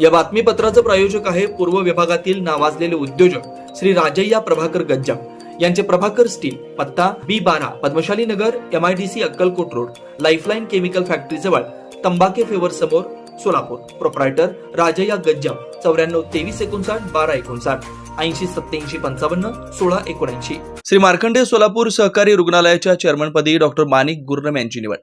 या बातमीपत्राचं प्रायोजक आहे पूर्व विभागातील नावाजलेले उद्योजक श्री राजय्या प्रभाकर गज्जाम. यांचे प्रभाकर स्टील पत्ता बी बारा Padmashali Nagar M I D C Akkalkot road lifeline chemical factory जवळ तंबाके फेवर समोर सोलापूर. प्रोप्रायटर राजय्या गज्जा चौऱ्याण्णव तेवीस एकोणसाठ बारा एकोणसाठ ऐंशी सत्याऐंशी पंचावन्न सोळा एकोणऐंशी. श्री मार्कंडे सोलापूर सहकारी रुग्णालयाच्या चेअरमनपदी डॉक्टर माणिक गुर्रम यांची निवड.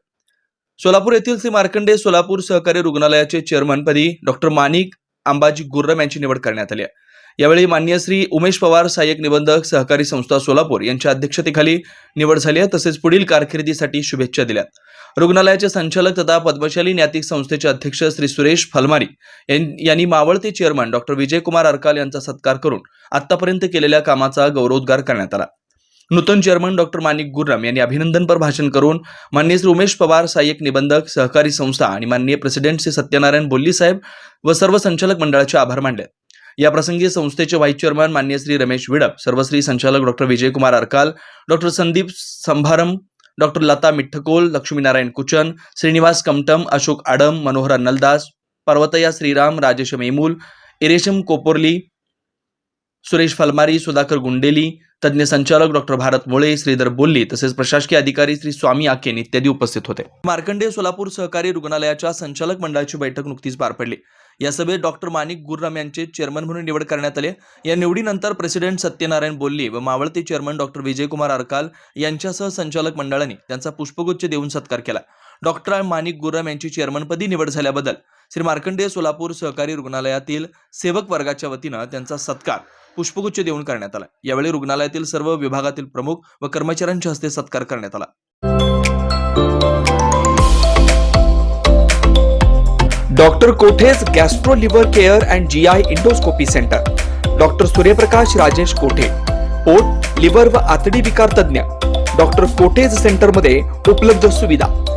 सोलापूर येथील श्री मार्कंडे सोलापूर सहकारी रुग्णालयाचे चेअरमनपदी डॉक्टर माणिक अंबाजी गुर्रम यांची निवड करण्यात आली आहे. यावेळी मान्य श्री उमेश पवार सहाय्यक निबंधक सहकारी संस्था सोलापूर यांच्या अध्यक्षतेखाली निवड झाली आहे. तसेच पुढील कारकिर्दीसाठी शुभेच्छा दिल्यात रुग्णालयाचे संचालक तथा पद्मशाली न्यातिक संस्थेचे अध्यक्ष श्री सुरेश फलमारी यां- यांनी मावळते चेअरमन डॉक्टर विजयकुमार अरकाल यांचा सत्कार करून आतापर्यंत केलेल्या कामाचा गौरवोद्गार करण्यात आला. नूतन चेअरमन डॉक्टर माणिक गुर्रम यांनी अभिनंदनपर भाषण करून माननीय श्री उमेश पवार सहाय्यक निबंधक सहकारी संस्था आणि माननीय प्रेसिडेंट श्री सत्यनारायण बोल्ली साहेब व सर्व संचालक मंडळाचे आभार मानले. या प्रसंगी संस्थेचे व्हाईस चेअरमन मान्य श्री रमेश विडप सर्वश्री संचालक doctor Vijaykumar Arkal doctor Sandeep Sambharam doctor Lata Mitthakol Laxminarayan Kuchan Shrinivas Kamtam Ashok Adam Manohar Annaldas Parvataiya Shriram Rajesh Memul Iresham Koporli Suresh Phalmari Sudhakar Gundeli तज्ज्ञ संचालक डॉक्टर भारत मोळे श्रीधर बोल्ली तसेच प्रशासकीय अधिकारी श्री स्वामी आकेन इत्यादी उपस्थित होते. मार्कंडे सोलापूर सहकारी रुग्णालयाच्या संचालक मंडळाची बैठक नुकतीच पार पडली. या सभेत डॉक्टर माणिक गुरराम यांचे चेअरमन म्हणून निवड करण्यात आली या निवडीनंतर प्रेसिडेंट सत्यनारायण बोल्ली व मावळते चेअरमन डॉक्टर विजयकुमार अरकाल यांच्यासह संचालक मंडळाने त्यांचा पुष्पगुच्छ देऊन सत्कार केला. डॉक्टर माणिक गुरम यांची चेअरमनपदी निवड झाल्याबद्दल श्री मार्कंडेय सोलापूर सहकारी रुग्णालयातील सेवक वर्गाच्या वतीनं त्यांचा सत्कार पुष्पगुच्छ देऊन करण्यात आला. यावेळी रुग्णालयातील सर्व विभागातील प्रमुख व कर्मचाऱ्यांच्या हस्ते सत्कार करण्यात आला. Doctor Kothe's gastro liver care and G I endoscopy centre. Doctor Suryaprakash Rajesh Kothe. पोट लिव्हर व आतडी विकार तज्ञ डॉक्टर कोठेज सेंटरमध्ये उपलब्ध सुविधा.